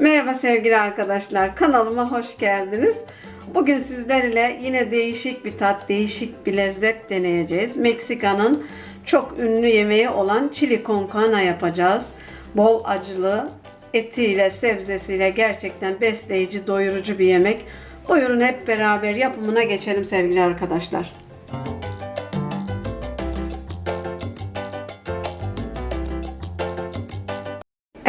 Merhaba sevgili arkadaşlar. Kanalıma hoş geldiniz. Bugün sizlerle yine değişik bir tat, değişik bir lezzet deneyeceğiz. Meksika'nın çok ünlü yemeği olan chili con carne yapacağız. Bol acılı, etiyle, sebzesiyle gerçekten besleyici, doyurucu bir yemek. Buyurun hep beraber yapımına geçelim sevgili arkadaşlar.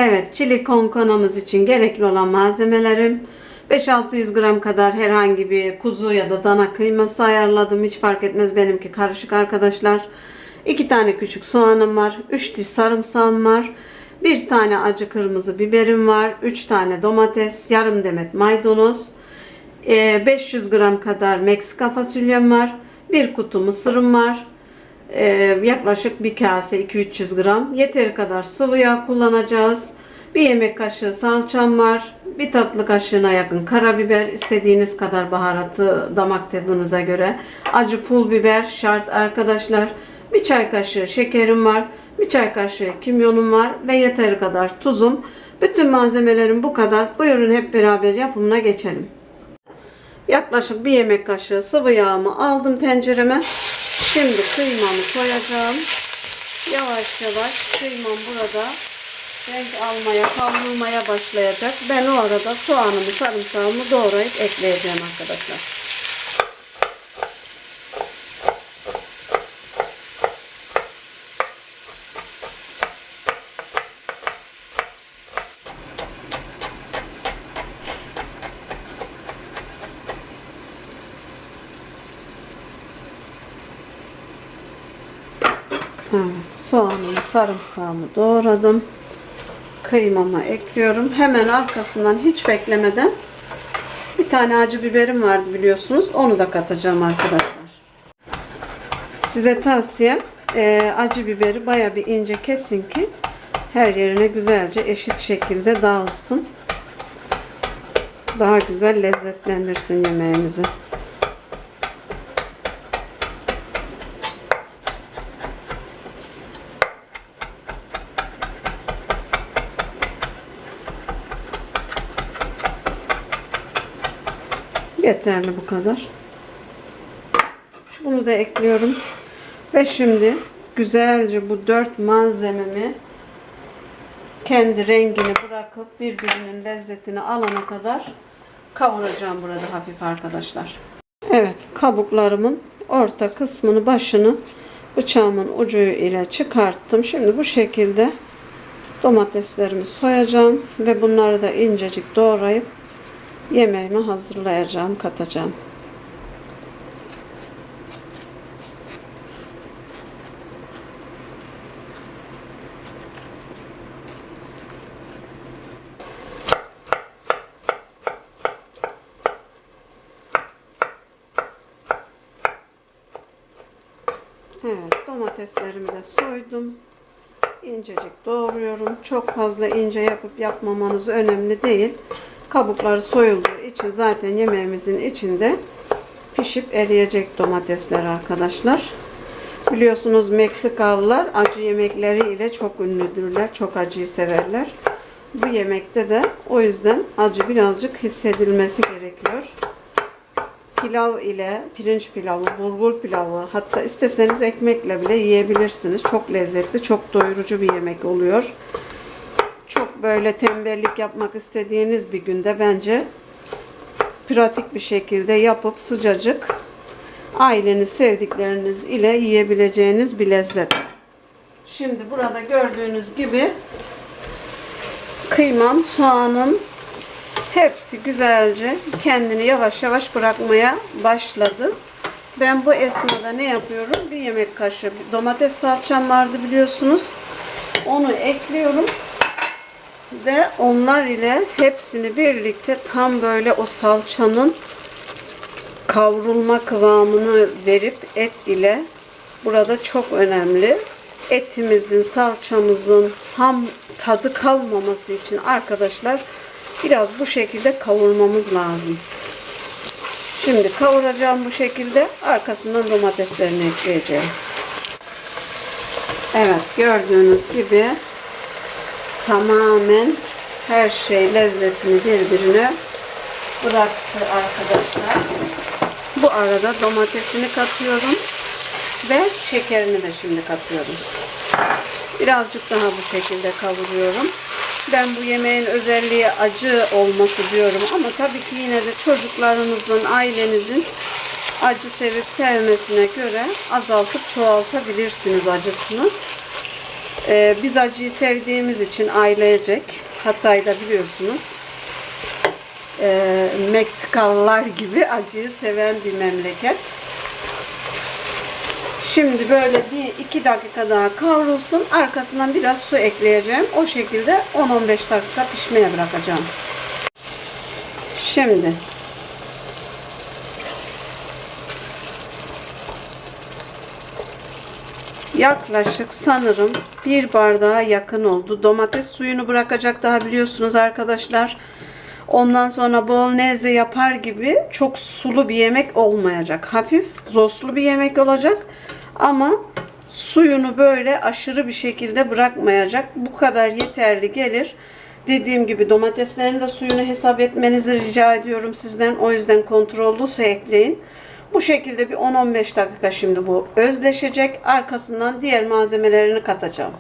Evet, çili konkonamız için gerekli olan malzemelerim 5-600 gram kadar herhangi bir kuzu ya da dana kıyması ayarladım. Hiç fark etmez benimki karışık arkadaşlar. 2 tane küçük soğanım var. 3 diş sarımsağım var. 1 tane acı kırmızı biberim var. 3 tane domates, yarım demet maydanoz. Ee, 500 gram kadar Meksika fasulyem var. 1 kutu mısırım var. Ee, yaklaşık bir kase 2-300 gram. Yeteri kadar sıvı yağ kullanacağız. Bir yemek kaşığı salçam var. Bir tatlı kaşığına yakın karabiber. istediğiniz kadar baharatı damak tadınıza göre. Acı pul biber şart arkadaşlar. Bir çay kaşığı şekerim var. Bir çay kaşığı kimyonum var. Ve yeteri kadar tuzum. Bütün malzemelerim bu kadar. Buyurun hep beraber yapımına geçelim. Yaklaşık bir yemek kaşığı sıvı yağımı aldım tencereme. Şimdi kıymamı koyacağım. Yavaş yavaş kıymam burada renk almaya, kavrulmaya başlayacak. Ben o arada soğanımı, sarımsağımı doğrayıp ekleyeceğim arkadaşlar. Evet, soğanımı, sarımsağımı doğradım. Kıymama ekliyorum. Hemen arkasından hiç beklemeden bir tane acı biberim vardı biliyorsunuz. Onu da katacağım arkadaşlar. Size tavsiyem e, acı biberi baya bir ince kesin ki her yerine güzelce eşit şekilde dağılsın. Daha güzel lezzetlendirsin yemeğimizi. Yeterli bu kadar. Bunu da ekliyorum. Ve şimdi güzelce bu dört malzememi kendi rengini bırakıp birbirinin lezzetini alana kadar kavuracağım burada hafif arkadaşlar. Evet kabuklarımın orta kısmını başını bıçağımın ucu ile çıkarttım. Şimdi bu şekilde domateslerimi soyacağım ve bunları da incecik doğrayıp yemeğimi hazırlayacağım, katacağım. Evet, domateslerimi de soydum. İncecik doğruyorum. Çok fazla ince yapıp yapmamanız önemli değil. Kabukları soyulduğu için zaten yemeğimizin içinde pişip eriyecek domatesler arkadaşlar. Biliyorsunuz Meksikalılar acı yemekleri ile çok ünlüdürler. Çok acıyı severler. Bu yemekte de o yüzden acı birazcık hissedilmesi gerekiyor. Pilav ile pirinç pilavı, bulgur pilavı hatta isteseniz ekmekle bile yiyebilirsiniz. Çok lezzetli, çok doyurucu bir yemek oluyor böyle tembellik yapmak istediğiniz bir günde bence pratik bir şekilde yapıp sıcacık aileniz, sevdikleriniz ile yiyebileceğiniz bir lezzet. Şimdi burada gördüğünüz gibi kıymam, soğanım hepsi güzelce kendini yavaş yavaş bırakmaya başladı. Ben bu esnada ne yapıyorum? Bir yemek kaşığı domates salçam vardı biliyorsunuz. Onu ekliyorum ve onlar ile hepsini birlikte tam böyle o salçanın kavrulma kıvamını verip et ile burada çok önemli. Etimizin, salçamızın ham tadı kalmaması için arkadaşlar biraz bu şekilde kavurmamız lazım. Şimdi kavuracağım bu şekilde. Arkasından domateslerini ekleyeceğim. Evet gördüğünüz gibi tamamen her şey lezzetini birbirine bıraktı arkadaşlar. Bu arada domatesini katıyorum ve şekerini de şimdi katıyorum. Birazcık daha bu şekilde kavuruyorum. Ben bu yemeğin özelliği acı olması diyorum ama tabii ki yine de çocuklarınızın, ailenizin acı sevip sevmesine göre azaltıp çoğaltabilirsiniz acısını. Ee, biz acıyı sevdiğimiz için ailecek, Hatay'da biliyorsunuz e, Meksikalılar gibi acıyı seven bir memleket. Şimdi böyle bir iki dakika daha kavrulsun. Arkasından biraz su ekleyeceğim. O şekilde 10-15 dakika pişmeye bırakacağım. Şimdi yaklaşık sanırım bir bardağa yakın oldu. Domates suyunu bırakacak daha biliyorsunuz arkadaşlar. Ondan sonra bolognese yapar gibi çok sulu bir yemek olmayacak. Hafif zoslu bir yemek olacak. Ama suyunu böyle aşırı bir şekilde bırakmayacak. Bu kadar yeterli gelir. Dediğim gibi domateslerin de suyunu hesap etmenizi rica ediyorum sizden. O yüzden kontrollü su ekleyin. Bu şekilde bir 10-15 dakika şimdi bu özleşecek. Arkasından diğer malzemelerini katacağım.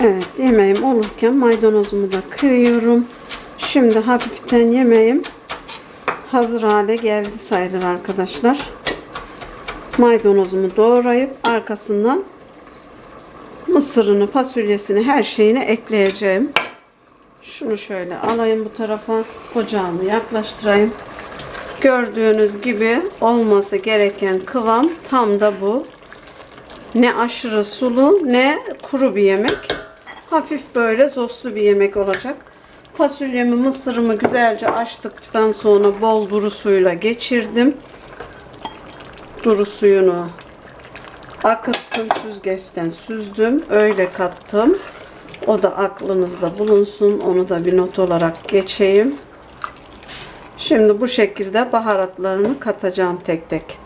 Evet yemeğim olurken maydanozumu da kıyıyorum. Şimdi hafiften yemeğim hazır hale geldi sayılır arkadaşlar. Maydanozumu doğrayıp arkasından mısırını, fasulyesini, her şeyini ekleyeceğim. Şunu şöyle alayım bu tarafa. Ocağımı yaklaştırayım. Gördüğünüz gibi olması gereken kıvam tam da bu. Ne aşırı sulu ne kuru bir yemek. Hafif böyle soslu bir yemek olacak. Fasulyemi, mısırımı güzelce açtıktan sonra bol duru suyla geçirdim. Duru suyunu akıttım, süzgeçten süzdüm. Öyle kattım. O da aklınızda bulunsun. Onu da bir not olarak geçeyim. Şimdi bu şekilde baharatlarını katacağım tek tek.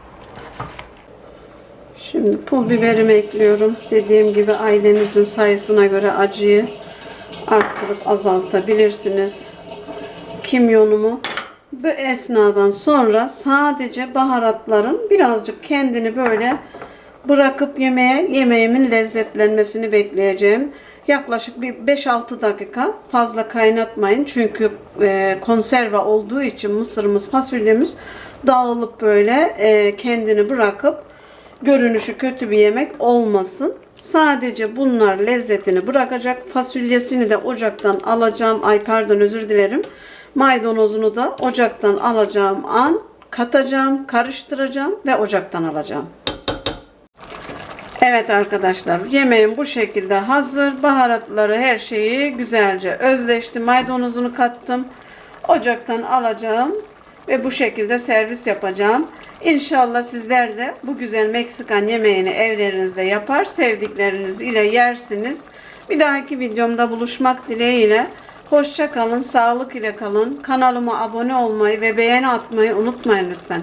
Şimdi pul biberimi ekliyorum. Dediğim gibi ailenizin sayısına göre acıyı arttırıp azaltabilirsiniz. Kimyonumu bu esnadan sonra sadece baharatların birazcık kendini böyle bırakıp yemeğe yemeğimin lezzetlenmesini bekleyeceğim. Yaklaşık bir 5-6 dakika fazla kaynatmayın. Çünkü e, konserve olduğu için mısırımız, fasulyemiz dağılıp böyle e, kendini bırakıp görünüşü kötü bir yemek olmasın. Sadece bunlar lezzetini bırakacak. Fasulyesini de ocaktan alacağım. Ay pardon özür dilerim. Maydanozunu da ocaktan alacağım an katacağım, karıştıracağım ve ocaktan alacağım. Evet arkadaşlar yemeğim bu şekilde hazır. Baharatları her şeyi güzelce özleşti. Maydanozunu kattım. Ocaktan alacağım ve bu şekilde servis yapacağım. İnşallah sizler de bu güzel Meksikan yemeğini evlerinizde yapar, sevdikleriniz ile yersiniz. Bir dahaki videomda buluşmak dileğiyle. Hoşça kalın, sağlık ile kalın. Kanalıma abone olmayı ve beğeni atmayı unutmayın lütfen.